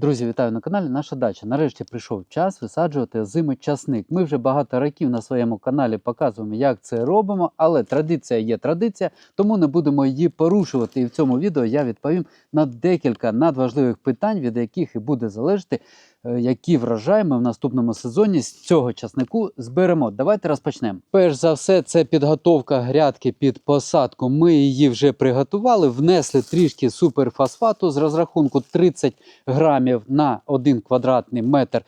Друзі, вітаю на каналі Наша дача. Нарешті прийшов час висаджувати озимий часник. Ми вже багато років на своєму каналі показуємо, як це робимо, але традиція є традиція, тому не будемо її порушувати. І в цьому відео я відповім на декілька надважливих питань, від яких і буде залежати, е, які врожай ми в наступному сезоні з цього часнику зберемо. Давайте розпочнемо. Перш за все, це підготовка грядки під посадку. Ми її вже приготували, внесли трішки суперфосфату з розрахунку 30 грамів на 1 квадратний метр.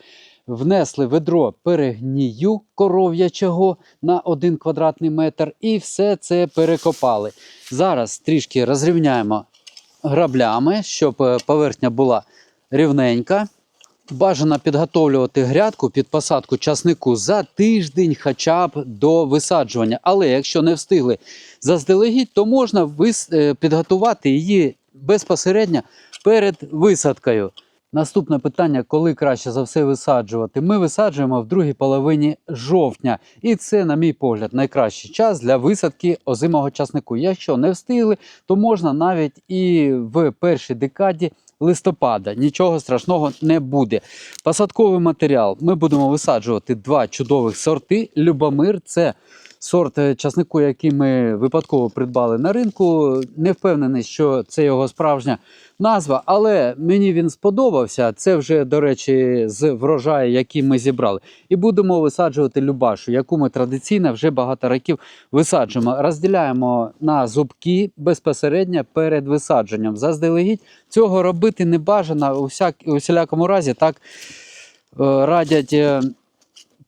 Внесли ведро перегнію коров'ячого на 1 квадратний метр і все це перекопали. Зараз трішки розрівняємо граблями, щоб е, поверхня була рівненька. Бажано підготовлювати грядку під посадку часнику за тиждень хоча б до висаджування. Але якщо не встигли заздалегідь, то можна е, підготувати її безпосередньо перед висадкою. Наступне питання: коли краще за все висаджувати? Ми висаджуємо в другій половині жовтня, і це, на мій погляд, найкращий час для висадки озимого часнику. Якщо не встигли, то можна навіть і в першій декаді листопада. Нічого страшного не буде. Посадковий матеріал ми будемо висаджувати два чудових сорти. Любомир це сорт е, часнику, який ми випадково придбали на ринку. Не впевнений, що це його справжня назва, але мені він сподобався. Це вже, до речі, з врожаю, який ми зібрали. І будемо висаджувати Любашу, яку ми традиційно вже багато років висаджуємо. Розділяємо на зубки безпосередньо перед висадженням. Заздалегідь цього робити не бажано у, всілякому разі. Так е, радять.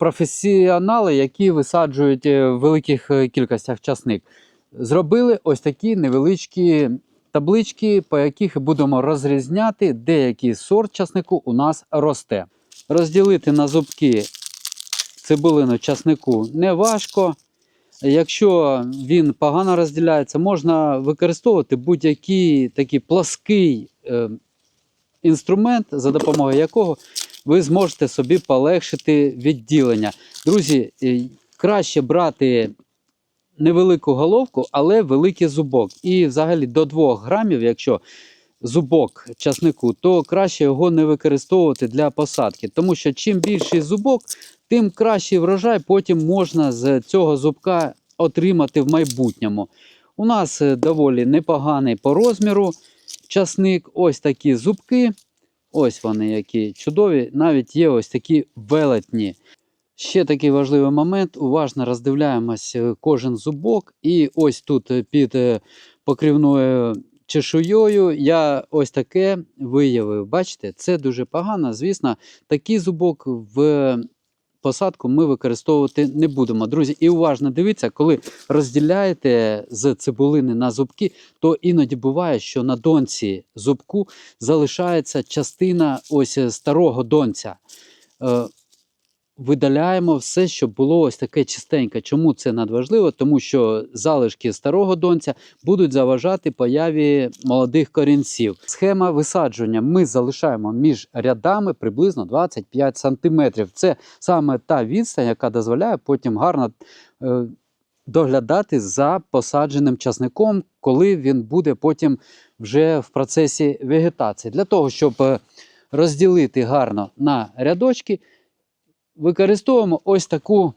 Професіонали, які висаджують е, в великих е, кількостях часник, зробили ось такі невеличкі таблички, по яких будемо розрізняти, де який сорт часнику у нас росте. Розділити на зубки цибулину часнику не важко. Якщо він погано розділяється, можна використовувати будь-який такий плаский е, інструмент, за допомогою якого ви зможете собі полегшити відділення. Друзі, е, краще брати невелику головку, але великий зубок. І взагалі до 2 грамів, якщо зубок часнику, то краще його не використовувати для посадки. Тому що чим більший зубок, тим кращий врожай потім можна з цього зубка отримати в майбутньому. У нас е, доволі непоганий по розміру часник. Ось такі зубки. Ось вони які чудові. Навіть є ось такі велетні. Ще такий важливий момент. Уважно роздивляємось е, кожен зубок. І ось тут е, під покривною покрівною чешуєю я ось таке виявив. Бачите, це дуже погано. Звісно, такий зубок в посадку ми використовувати не будемо. Друзі, і уважно дивіться, коли розділяєте з цибулини на зубки, то іноді буває, що на донці зубку залишається частина ось е, старого донця. Видаляємо все, щоб було ось таке чистеньке. Чому це надважливо? Тому що залишки старого донця будуть заважати появі молодих корінців. Схема висадження ми залишаємо між рядами приблизно 25 см. Це саме та відстань, яка дозволяє потім гарно е, доглядати за посадженим часником, коли він буде потім вже в процесі вегетації. Для того, щоб е, розділити гарно на рядочки, використовуємо ось таку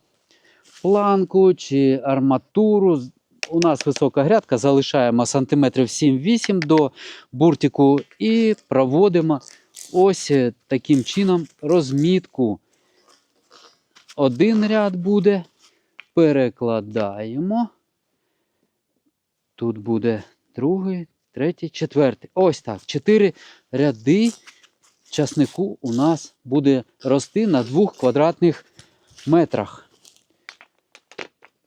планку чи арматуру. У нас висока грядка, залишаємо сантиметрів 7-8 до буртику і проводимо ось таким чином розмітку. Один ряд буде, перекладаємо. Тут буде другий, третій, четвертий. Ось так. Чотири ряди часнику у нас буде рости на двох квадратних метрах.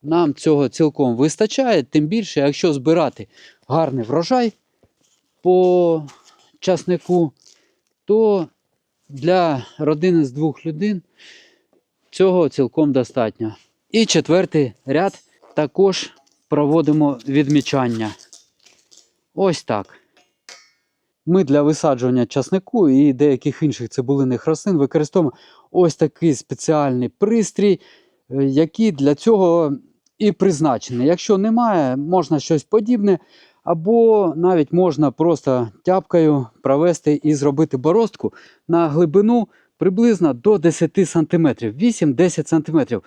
Нам цього цілком вистачає, тим більше, якщо збирати гарний врожай по часнику, то для родини з двох людей цього цілком достатньо. І четвертий ряд також проводимо відмічання. Ось так. Ми для висаджування часнику і деяких інших цибулинних рослин використовуємо ось такий спеціальний пристрій, е, який для цього і призначений. Якщо немає, можна щось подібне, Або навіть можна просто тяпкою провести і зробити бороздку на глибину приблизно до 10 см, 8-10 см.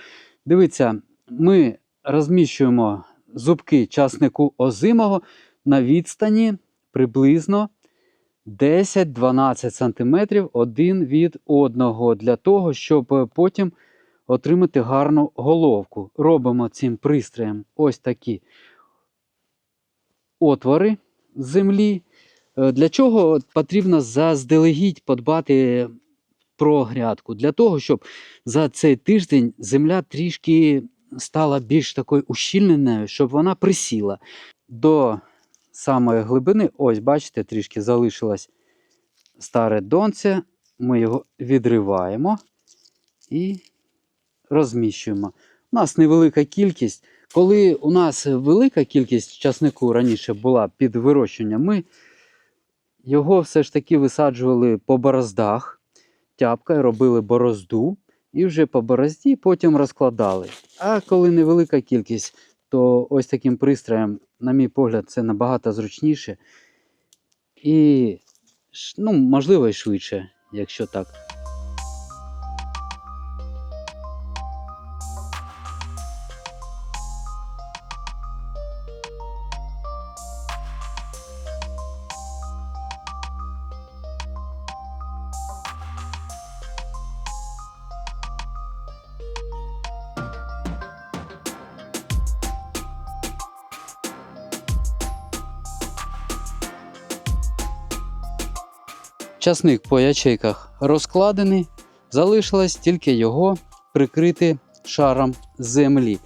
Дивіться, ми розміщуємо зубки часнику озимого на відстані приблизно 10-12 см один від одного, для того, щоб е, потім отримати гарну головку. Робимо цим пристроєм ось такі отвори з землі. Е, Для чого потрібно заздалегідь подбати про грядку? Для того, щоб за цей тиждень земля трішки стала більш такою ущільненою, щоб вона присіла до самої глибини. Ось, бачите, трішки залишилось старе донце. Ми його відриваємо і розміщуємо. У нас невелика кількість. Коли у нас велика кількість часнику раніше була під вирощення, ми його все ж таки висаджували по бороздах, тяпкою робили борозду і вже по борозді потім розкладали. А коли невелика кількість, то ось таким пристроєм, на мій погляд, це набагато зручніше. І, ну, можливо, і швидше, якщо так. Часник по ячейках розкладений, залишилось тільки його прикрити шаром землі.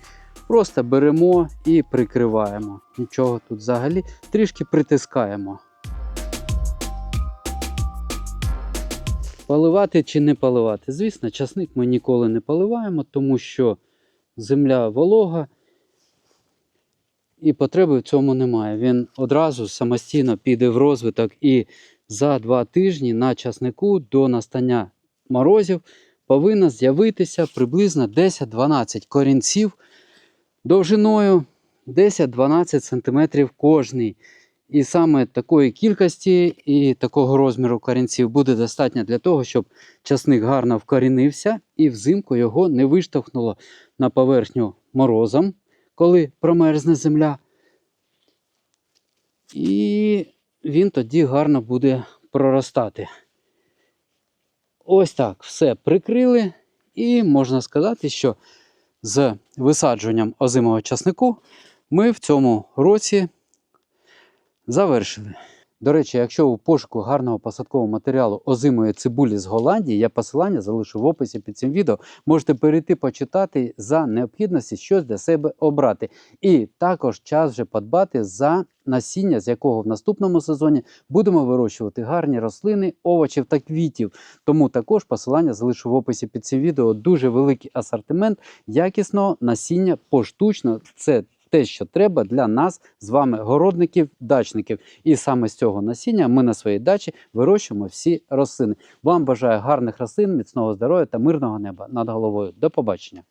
Просто беремо і прикриваємо. Нічого тут взагалі трішки притискаємо. Поливати чи не поливати? Звісно, часник ми ніколи не поливаємо, тому що земля волога і потреби в цьому немає. Він одразу самостійно піде в розвиток і за два тижні на часнику до настання морозів повинно з'явитися приблизно 10-12 корінців довжиною 10-12 см кожний. І саме такої кількості і такого розміру корінців буде достатньо для того, щоб часник гарно вкорінився і взимку його не виштовхнуло на поверхню морозом, коли промерзне земля. І він тоді гарно буде проростати. Ось так все прикрили, і можна сказати, що з висадженням озимого часнику ми в цьому році завершили. До речі, якщо у пошуку гарного посадкового матеріалу озимої цибулі з Голландії, я посилання залишу в описі під цим відео. Можете перейти почитати за необхідності щось для себе обрати. І також час вже подбати за насіння, з якого в наступному сезоні будемо вирощувати гарні рослини, овочів та квітів. Тому також посилання залишу в описі під цим відео. Дуже великий асортимент якісного насіння поштучно. Це те, що треба для нас з вами, городників, дачників. І саме з цього насіння ми на своїй дачі вирощуємо всі рослини. Вам бажаю гарних рослин, міцного здоров'я та мирного неба над головою. До побачення!